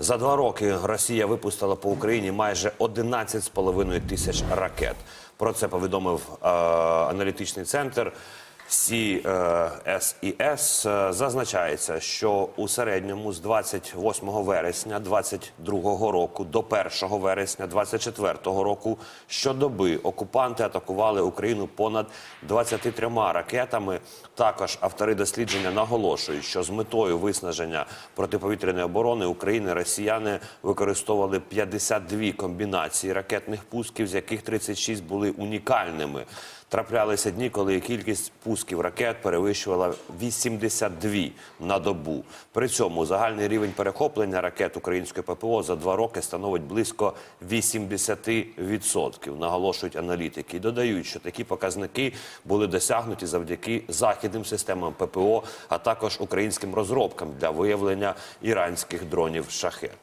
За два роки Росія випустила по Україні майже 11,5 тисяч ракет. Про це повідомив е, аналітичний центр. CSIS Е, зазначається, що у середньому з 28 вересня 22 року до 1 вересня 24 року щодоби окупанти атакували Україну понад 23 ракетами. Також автори дослідження наголошують, що з метою виснаження протиповітряної оборони України росіяни використовували 52 комбінації ракетних пусків, з яких 36 були унікальними. Траплялися дні, коли кількість пусків ракет перевищувала 82 на добу. При цьому загальний рівень перехоплення ракет української ППО за два роки становить близько 80%, наголошують аналітики. Додають, що такі показники були досягнуті завдяки західним системам ППО, а також українським розробкам для виявлення іранських дронів шахет.